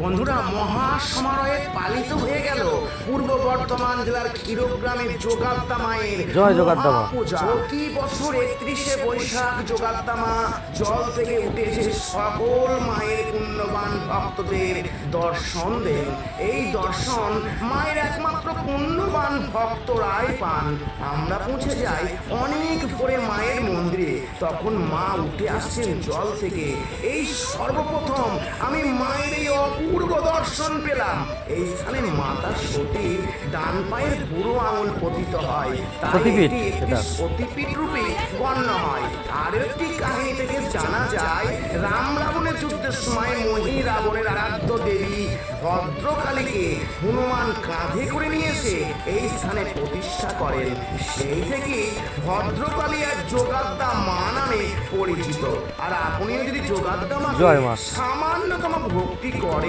বন্ধুরা মহা সমারোহে পালিত হয়ে গেল পূর্ব বর্ধমান জেলার ক্ষীরগ্রামের যোগাত্তা মায়ের জয় যোগাত্তা মা। প্রতি বছর একত্রিশে বৈশাখ যোগাত্তা মা জল থেকে উঠে এসে সকল মায়ের পুণ্যবান ভক্তদের দর্শন দেন। এই দর্শন মায়ের একমাত্র পুণ্যবান ভক্তরাই পান। আমরা পৌঁছে যাই অনেক ভোরে মায়ের মন্দিরে। তখন মা উঠে আসছেন জল থেকে। এই সর্বপ্রথম আমি মায়ের অপূর্ব দর্শন পেলাম। এই স্থানে মাতা সতীর ডান পায়ের বুড়ো আঙুল পতিত হয়। তাই এটি একটি সতীপীঠ রূপে গণ্য হয়। আর একটি কাহিনী থেকে জানা যায় রাম রাবণের যুদ্ধের সময় মহি রাবণের আরাধ্য দেবী ভদ্রকালীকে হনুমান কাঁধে করে নিয়ে এসে এই স্থানে প্রতিষ্ঠা করেন। সেই থেকে ভদ্রকালী আর যোগাদ্দা মা নামে পরিচিত। আর আপনিও যদি যোগাদ্দা মাকে জয় মা। সামান্যতম ভক্তি করে